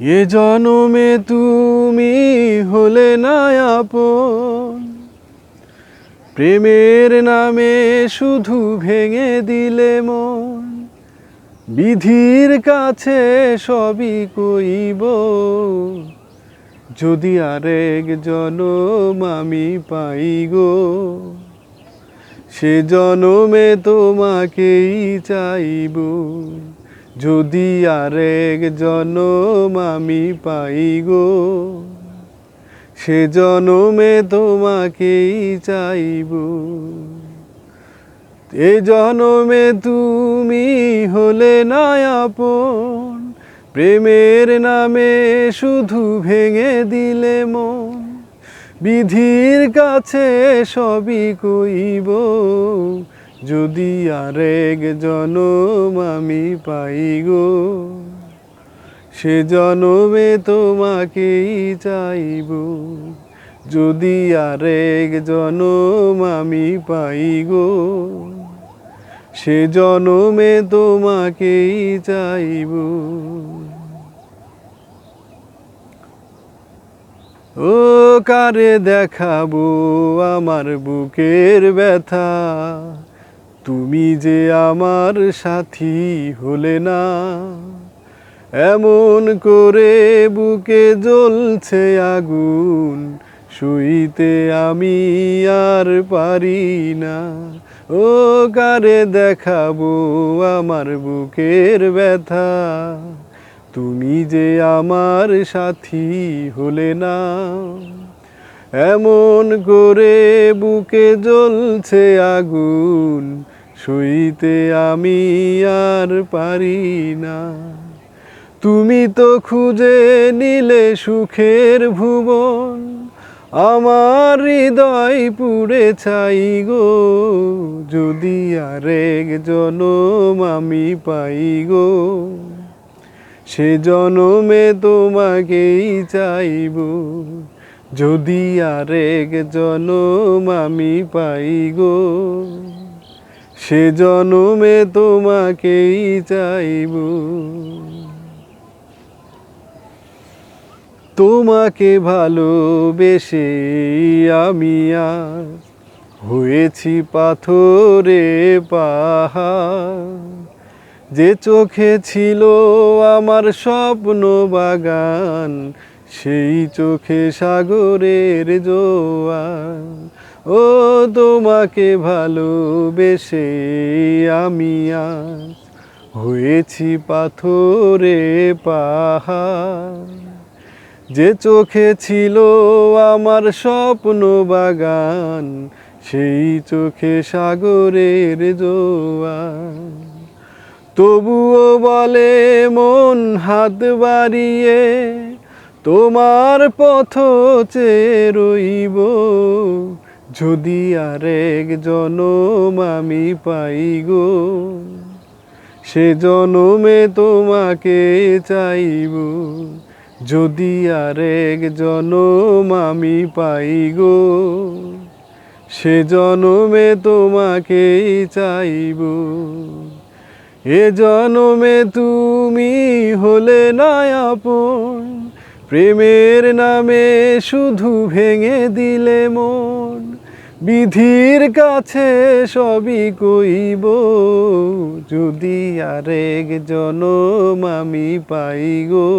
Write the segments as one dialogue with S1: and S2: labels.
S1: এ জনমে তুমি হলে না আপন। প্রেমের নামে শুধু ভেঙে দিলে মন। বিধির কাছে সবই কইব। যদি আরেক জনম আমি পাই গো, সে জনমে তোমাকেই চাইব। যদি আরেক জনম আমি পাই গো, সে জনমে তোমাকেই চাইব। এ জনমে তুমি হলে না আপন, প্রেমের নামে শুধু ভেঙে দিলে মন। বিধির কাছে সবই কইব যদি আরেক জনম আমি পাই গো, সে জনমে তোমাকেই চাইব। যদি আরেক জনম আমি পাই গো, সে জনমে তোমাকেই চাইব। ও কারে দেখাবো আমার বুকের ব্যথা? তুমি যে আমার সাথী হলে না, এমন করে বুকে জ্বলছে আগুন শুইতে আমি আর পারি না। ও কারে দেখাবো আমার বুকের ব্যথা, তুমি যে আমার সাথী হলে না, এমন করে বুকে জ্বলছে আগুন শুইতে আমি আর পারি না। তুমি তো খুঁজে নিলে সুখের ভুবন, আমার হৃদয় পুড়ে চাই গো। যদি আরেক জনম আমি পাই গো, সে জনমে তোমাকেই চাইব। যদি আরেক জনম আমি পাই গো। সে জনমে তোমাকেই চাইব। তোমাকে ভালোবেসে আমি আর হয়েছি পাথরে পাহাড়। যে চোখে ছিল আমার স্বপ্ন বাগান, সেই চোখে সাগরের জোয়ার। ও তোমাকে ভালোবেসে আমি আজ হয়েছি পাথরে পাহাড়। যে চোখে ছিল আমার স্বপ্ন বাগান, সেই চোখে সাগরের জোয়ার তবুও বলে মন হাত বাড়িয়ে, তোমার পথ চেয়ে রইব। যদি আরেক জনম আমি পাই গো, সে জনমে তোমাকে চাইব। যদি আরেক জনম আমি পাই গো, সে জনমে তোমাকে চাইব। এ জনমে তুমি হলে না আপন, প্রেমের নামে শুধু ভেঙে দিলে মন। বিধির কাছে সবই কইব, যদি আরেক জনম আমি পাই গো।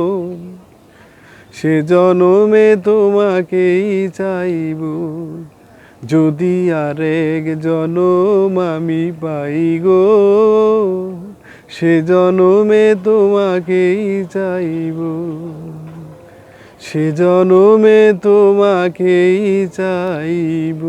S1: সে জনমে তোমাকেই চাইব, যদি আরেক জনম আমি পাই গো। সে জনমে তোমাকেই চাইব। সে জনমে তোমাকেই চাইব।